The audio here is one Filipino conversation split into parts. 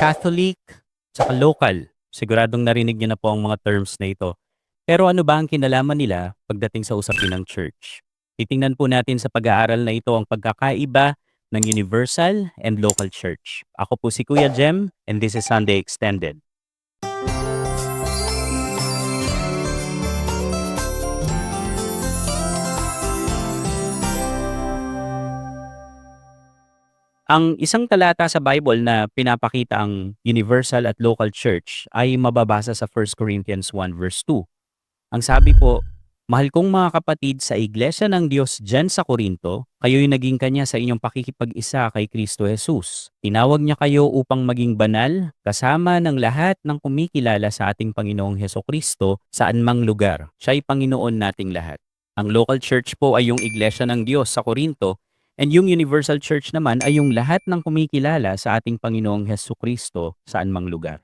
Catholic, tsaka local. Siguradong narinig niyo na po ang mga terms na ito. Pero ano ba ang kinalaman nila pagdating sa usapin ng church? Titingnan po natin sa pag-aaral na ito ang pagkakaiba ng universal and local church. Ako po si Kuya Jem and this is Sunday Extended. Ang isang talata sa Bible na pinapakita ang universal at local church ay mababasa sa 1 Corinthians 1 verse 2. Ang sabi po, Mahal kong mga kapatid sa Iglesia ng Diyos dyan sa Korinto, kayo'y naging kanya sa inyong pakikipag-isa kay Kristo Jesus. Tinawag niya kayo upang maging banal, kasama ng lahat ng kumikilala sa ating Panginoong Heso Kristo saan mang lugar. Siya'y Panginoon nating lahat. Ang local church po ay yung Iglesia ng Diyos sa Korinto And yung Universal Church naman ay yung lahat ng kumikilala sa ating Panginoong Heso Kristo saan mang lugar.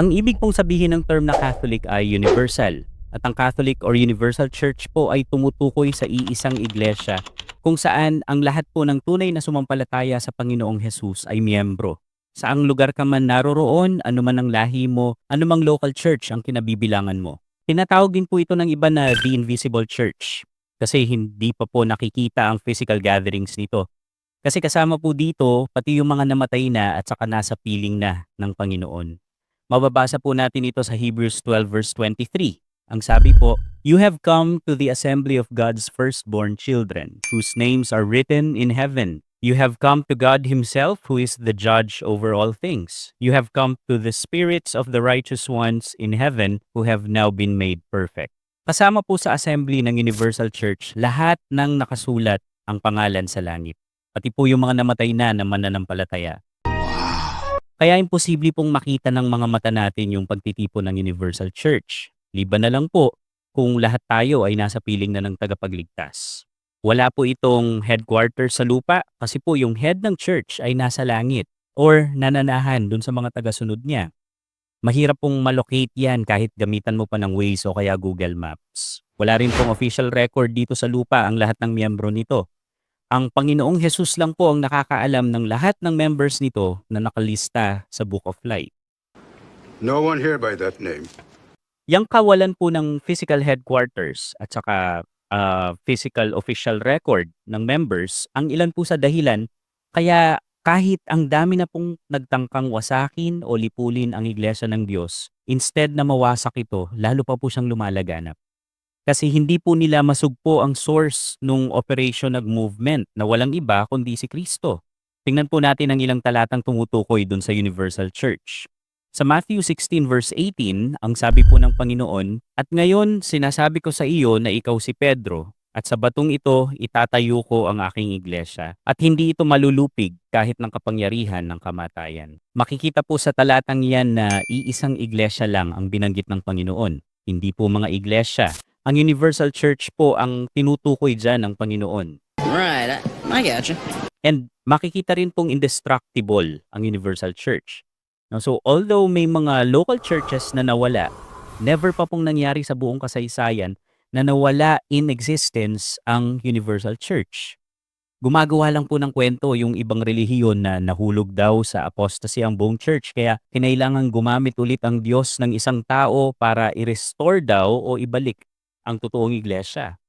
Ang ibig pong sabihin ng term na Catholic ay universal. At ang Catholic or Universal Church po ay tumutukoy sa iisang iglesia kung saan ang lahat po ng tunay na sumampalataya sa Panginoong Hesus ay miyembro. Saang lugar ka man naroroon, anuman ang lahi mo, anumang local church ang kinabibilangan mo. Tinatawag din po ito ng iba na The Invisible Church kasi hindi pa po nakikita ang physical gatherings nito. Kasi kasama po dito pati yung mga namatay na at saka nasa piling na ng Panginoon. Mababasa po natin ito sa Hebrews 12 verse 23. Ang sabi po, You have come to the assembly of God's firstborn children, whose names are written in heaven. You have come to God Himself, who is the judge over all things. You have come to the spirits of the righteous ones in heaven who have now been made perfect. Kasama po sa assembly ng Universal Church, lahat ng nakasulat ang pangalan sa langit. Pati po yung mga namatay na na mananampalataya. Kaya imposible pong makita ng mga mata natin yung pagtitipon ng Universal Church. Liban na lang po kung lahat tayo ay nasa piling na ng tagapagligtas. Wala po itong headquarters sa lupa kasi po yung head ng church ay nasa langit or nananahan dun sa mga tagasunod niya. Mahirap pong malocate yan kahit gamitan mo pa ng Waze o kaya Google Maps. Wala rin pong official record dito sa lupa ang lahat ng miyembro nito. Ang Panginoong Jesus lang po ang nakakaalam ng lahat ng members nito na nakalista sa Book of Life. No one here by that name. Yang kawalan po ng physical headquarters at saka ah, physical official record ng members ang ilan po sa dahilan kaya kahit ang dami na pong nagtangkang wasakin o lipulin ang iglesia ng Diyos, instead na mawasak ito, lalo pa po siyang lumalaganap. Kasi hindi po nila masugpo ang source nung operation ng movement na walang iba kundi si Kristo. Tingnan po natin ang ilang talatang tumutukoy dun sa Universal Church. Sa Matthew 16 verse 18, ang sabi po ng Panginoon, At ngayon sinasabi ko sa iyo na ikaw si Pedro, at sa batong ito itatayo ko ang aking iglesia, at hindi ito malulupig kahit ng kapangyarihan ng kamatayan. Makikita po sa talatang yan na iisang iglesia lang ang binanggit ng Panginoon, hindi po mga iglesia. Ang Universal Church po ang tinutukoy dyan ng Panginoon. Right, I, I gotcha. And makikita rin pong indestructible ang Universal Church. No, so although may mga local churches na nawala, never pa pong nangyari sa buong kasaysayan na nawala in existence ang Universal Church. Gumagawa lang po ng kwento yung ibang relihiyon na nahulog daw sa apostasy ang buong church kaya kinailangan gumamit ulit ang Diyos ng isang tao para i-restore daw o ibalik ang totoong iglesia.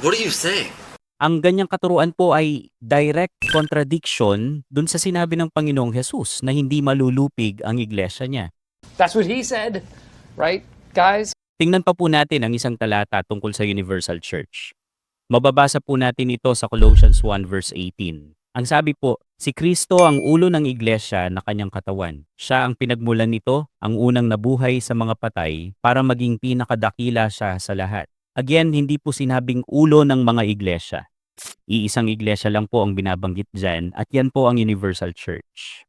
What are you saying? Ang ganyang katuruan po ay direct contradiction dun sa sinabi ng Panginoong Jesus na hindi malulupig ang iglesia niya. That's what he said, right, guys? Tingnan pa po natin ang isang talata tungkol sa Universal Church. Mababasa po natin ito sa Colossians 1 verse 18. Ang sabi po, si Kristo ang ulo ng iglesia na kanyang katawan. Siya ang pinagmulan nito, ang unang nabuhay sa mga patay para maging pinakadakila siya sa lahat. Again, hindi po sinabing ulo ng mga iglesia. Iisang iglesia lang po ang binabanggit dyan at yan po ang Universal Church.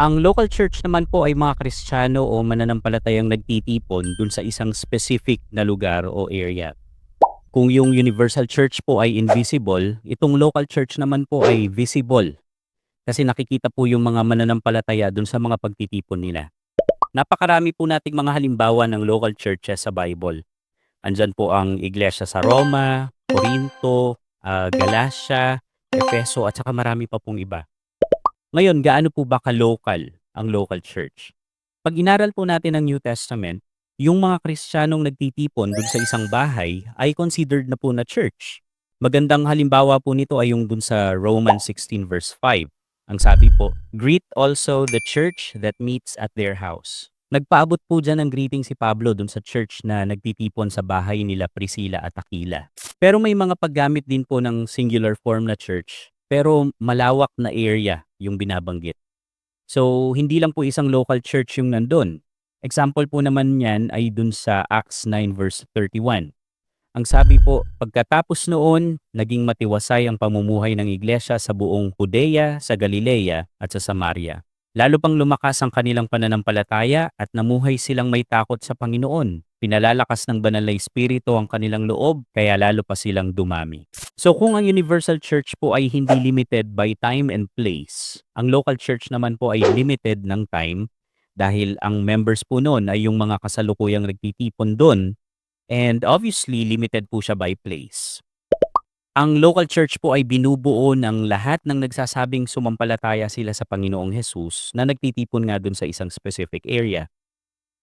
Ang local church naman po ay mga Kristiyano o mananampalatayang nagtitipon dun sa isang specific na lugar o area. Kung yung Universal Church po ay invisible, itong local church naman po ay visible. Kasi nakikita po yung mga mananampalataya dun sa mga pagtitipon nila. Napakarami po nating mga halimbawa ng local churches sa Bible. Andyan po ang iglesia sa Roma, Corinto, ah, Galacia, Efeso at saka marami pa pong iba. Ngayon, gaano po ba ka-local ang local church? Pag inaral po natin ang New Testament, yung mga Kristiyanong nagtitipon dun sa isang bahay ay considered na po na church. Magandang halimbawa po nito ay yung dun sa Romans 16 verse 5. Ang sabi po, Greet also the church that meets at their house. Nagpaabot po dyan ng greeting si Pablo dun sa church na nagtitipon sa bahay nila Priscilla at Aquila. Pero may mga paggamit din po ng singular form na church, pero malawak na area yung binabanggit. So, hindi lang po isang local church yung nandun. Example po naman yan ay dun sa Acts 9 verse 31. Ang sabi po, pagkatapos noon, naging matiwasay ang pamumuhay ng iglesia sa buong Judea, sa Galilea at sa Samaria. Lalo pang lumakas ang kanilang pananampalataya at namuhay silang may takot sa Panginoon. Pinalalakas ng banal na espiritu ang kanilang loob, kaya lalo pa silang dumami. So kung ang Universal Church po ay hindi limited by time and place, ang local church naman po ay limited ng time dahil ang members po noon ay yung mga kasalukuyang nagtitipon doon and obviously limited po siya by place. Ang local church po ay binubuo ng lahat ng nagsasabing sumampalataya sila sa Panginoong Hesus na nagtitipon nga doon sa isang specific area.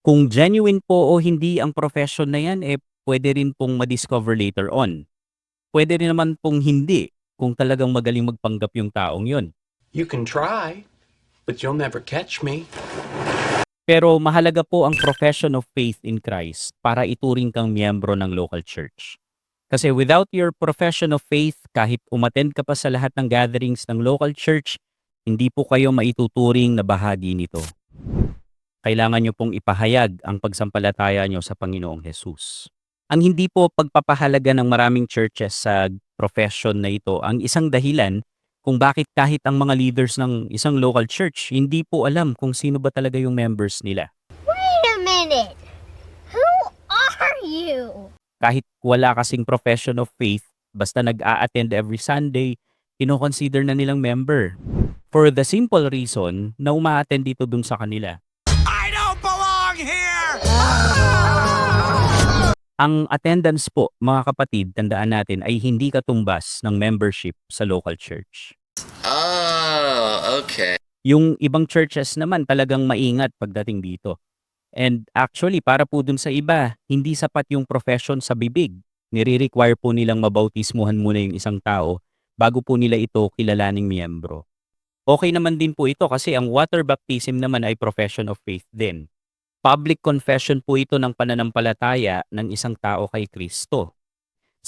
Kung genuine po o hindi ang profession na yan, eh pwede rin pong ma-discover later on. Pwede rin naman pong hindi kung talagang magaling magpanggap yung taong yon. You can try, but you'll never catch me. Pero mahalaga po ang profession of faith in Christ para ituring kang miyembro ng local church. Kasi without your profession of faith, kahit umattend ka pa sa lahat ng gatherings ng local church, hindi po kayo maituturing na bahagi nito. Kailangan nyo pong ipahayag ang pagsampalataya nyo sa Panginoong Hesus. Ang hindi po pagpapahalaga ng maraming churches sa profession na ito ang isang dahilan kung bakit kahit ang mga leaders ng isang local church hindi po alam kung sino ba talaga yung members nila. Wait a minute. Who are you? Kahit wala kasing profession of faith, basta nag-a-attend every Sunday, kinoconsider na nilang member. For the simple reason na uma-attend dito dun sa kanila. Ang attendance po, mga kapatid, tandaan natin, ay hindi katumbas ng membership sa local church. Okay. Yung ibang churches naman talagang maingat pagdating dito. And actually, para po dun sa iba, hindi sapat yung profession sa bibig. Nire-require po nilang mabautismuhan muna yung isang tao bago po nila ito kilalaning miyembro. Okay naman din po ito kasi ang water baptism naman ay profession of faith din. Public confession po ito ng pananampalataya ng isang tao kay Kristo.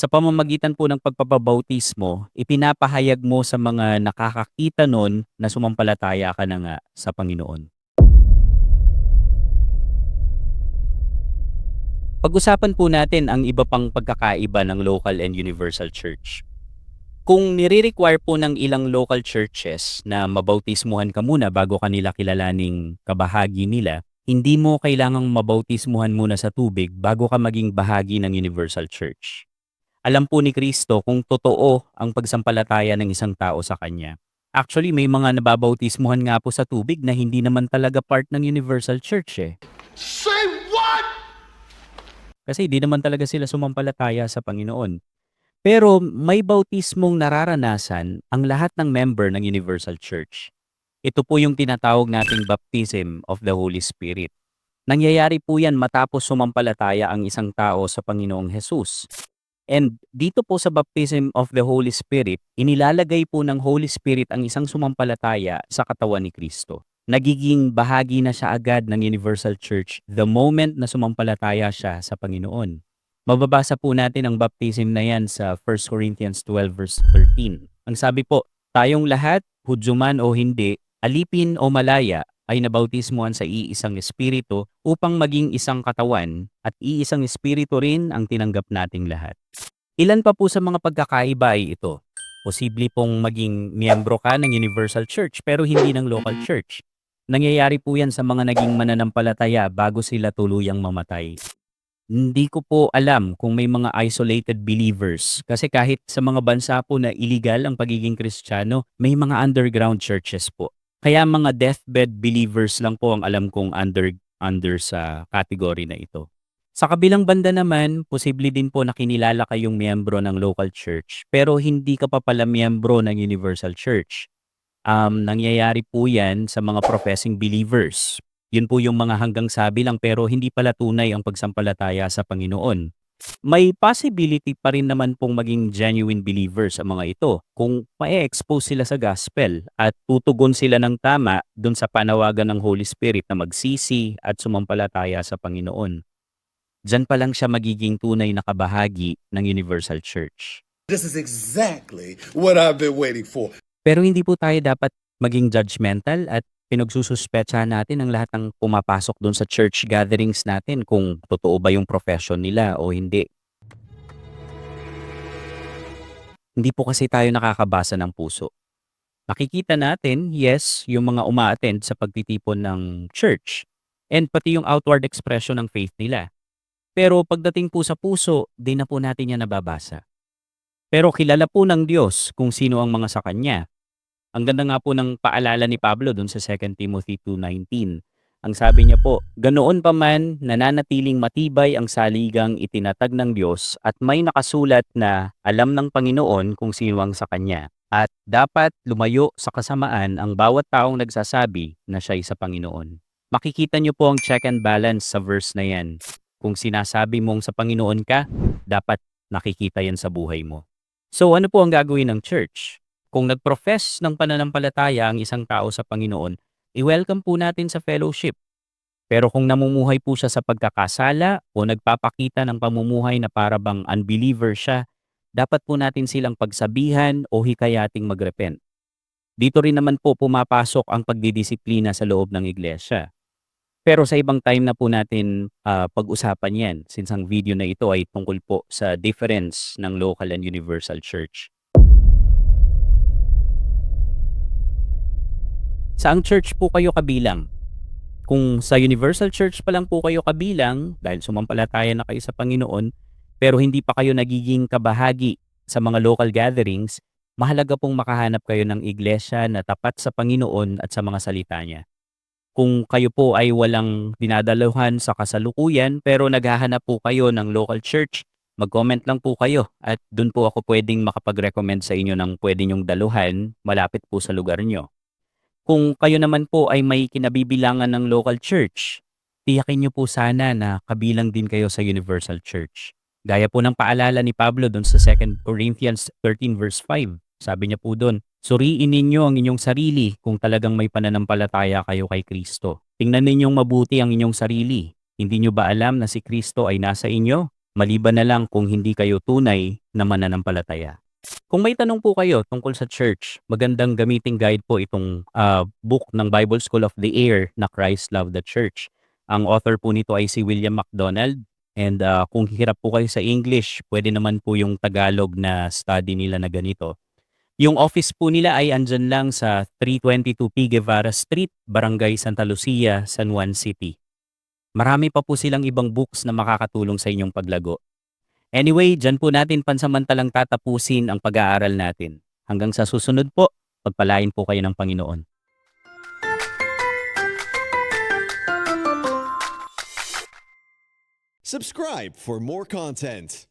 Sa pamamagitan po ng pagpapabautismo, ipinapahayag mo sa mga nakakakita nun na sumampalataya ka na nga sa Panginoon. Pag-usapan po natin ang iba pang pagkakaiba ng local and universal church. Kung nire-require po ng ilang local churches na mabautismuhan ka muna bago kanila kilalaning kabahagi nila, hindi mo kailangang mabautismuhan muna sa tubig bago ka maging bahagi ng universal church. Alam po ni Kristo kung totoo ang pagsampalataya ng isang tao sa Kanya. Actually, may mga nababautismuhan nga po sa tubig na hindi naman talaga part ng universal church eh. Kasi di naman talaga sila sumampalataya sa Panginoon. Pero may bautismong nararanasan ang lahat ng member ng Universal Church. Ito po yung tinatawag nating baptism of the Holy Spirit. Nangyayari po yan matapos sumampalataya ang isang tao sa Panginoong Hesus. And dito po sa baptism of the Holy Spirit, inilalagay po ng Holy Spirit ang isang sumampalataya sa katawan ni Kristo nagiging bahagi na siya agad ng Universal Church the moment na sumampalataya siya sa Panginoon. Mababasa po natin ang baptism na yan sa 1 Corinthians 12 verse 13. Ang sabi po, tayong lahat, Hudyo man o hindi, alipin o malaya, ay nabautismuhan sa iisang espiritu upang maging isang katawan at iisang espiritu rin ang tinanggap nating lahat. Ilan pa po sa mga pagkakaiba ay ito? Posible pong maging miyembro ka ng Universal Church pero hindi ng local church. Nangyayari po yan sa mga naging mananampalataya bago sila tuluyang mamatay. Hindi ko po alam kung may mga isolated believers kasi kahit sa mga bansa po na illegal ang pagiging kristyano, may mga underground churches po. Kaya mga deathbed believers lang po ang alam kong under, under sa category na ito. Sa kabilang banda naman, posible din po na kinilala kayong miyembro ng local church pero hindi ka pa pala miyembro ng Universal Church. Um, nangyayari po yan sa mga professing believers. Yun po yung mga hanggang sabi lang pero hindi pala tunay ang pagsampalataya sa Panginoon. May possibility pa rin naman pong maging genuine believers ang mga ito kung ma-expose sila sa gospel at tutugon sila ng tama dun sa panawagan ng Holy Spirit na magsisi at sumampalataya sa Panginoon. Diyan pa lang siya magiging tunay na kabahagi ng Universal Church. This is exactly what I've been waiting for. Pero hindi po tayo dapat maging judgmental at pinagsususpetsahan natin ang lahat ng pumapasok doon sa church gatherings natin kung totoo ba yung profession nila o hindi. Hindi po kasi tayo nakakabasa ng puso. Nakikita natin, yes, yung mga uma-attend sa pagtitipon ng church and pati yung outward expression ng faith nila. Pero pagdating po sa puso, di na po natin yan nababasa. Pero kilala po ng Diyos kung sino ang mga sa Kanya. Ang ganda nga po ng paalala ni Pablo dun sa 2 Timothy 2.19. Ang sabi niya po, ganoon pa man nananatiling matibay ang saligang itinatag ng Diyos at may nakasulat na alam ng Panginoon kung sino ang sa Kanya. At dapat lumayo sa kasamaan ang bawat taong nagsasabi na siya'y sa Panginoon. Makikita niyo po ang check and balance sa verse na yan. Kung sinasabi mong sa Panginoon ka, dapat nakikita yan sa buhay mo. So ano po ang gagawin ng church? Kung nag-profess ng pananampalataya ang isang tao sa Panginoon, i-welcome po natin sa fellowship. Pero kung namumuhay po siya sa pagkakasala o nagpapakita ng pamumuhay na para bang unbeliever siya, dapat po natin silang pagsabihan o hikayating magrepent. Dito rin naman po pumapasok ang pagdidisiplina sa loob ng iglesia. Pero sa ibang time na po natin ah, pag-usapan yan since ang video na ito ay tungkol po sa difference ng local and universal church. Saang church po kayo kabilang? Kung sa universal church pa lang po kayo kabilang dahil sumampalataya na kayo sa Panginoon pero hindi pa kayo nagiging kabahagi sa mga local gatherings, mahalaga pong makahanap kayo ng iglesia na tapat sa Panginoon at sa mga salita niya. Kung kayo po ay walang dinadaluhan sa kasalukuyan pero naghahanap po kayo ng local church, mag-comment lang po kayo at dun po ako pwedeng makapag-recommend sa inyo ng pwede nyong daluhan malapit po sa lugar nyo. Kung kayo naman po ay may kinabibilangan ng local church, tiyakin nyo po sana na kabilang din kayo sa Universal Church. Gaya po ng paalala ni Pablo doon sa 2 Corinthians 13 verse 5. Sabi niya po doon, Suriin ninyo ang inyong sarili kung talagang may pananampalataya kayo kay Kristo. Tingnan ninyong mabuti ang inyong sarili. Hindi nyo ba alam na si Kristo ay nasa inyo? Maliban na lang kung hindi kayo tunay na mananampalataya. Kung may tanong po kayo tungkol sa church, magandang gamiting guide po itong ah, book ng Bible School of the Air na Christ Love the Church. Ang author po nito ay si William MacDonald and ah, kung hirap po kayo sa English, pwede naman po yung Tagalog na study nila na ganito. Yung office po nila ay andyan lang sa 322 P. Guevara Street, Barangay Santa Lucia, San Juan City. Marami pa po silang ibang books na makakatulong sa inyong paglago. Anyway, dyan po natin pansamantalang tatapusin ang pag-aaral natin. Hanggang sa susunod po, pagpalain po kayo ng Panginoon. Subscribe for more content.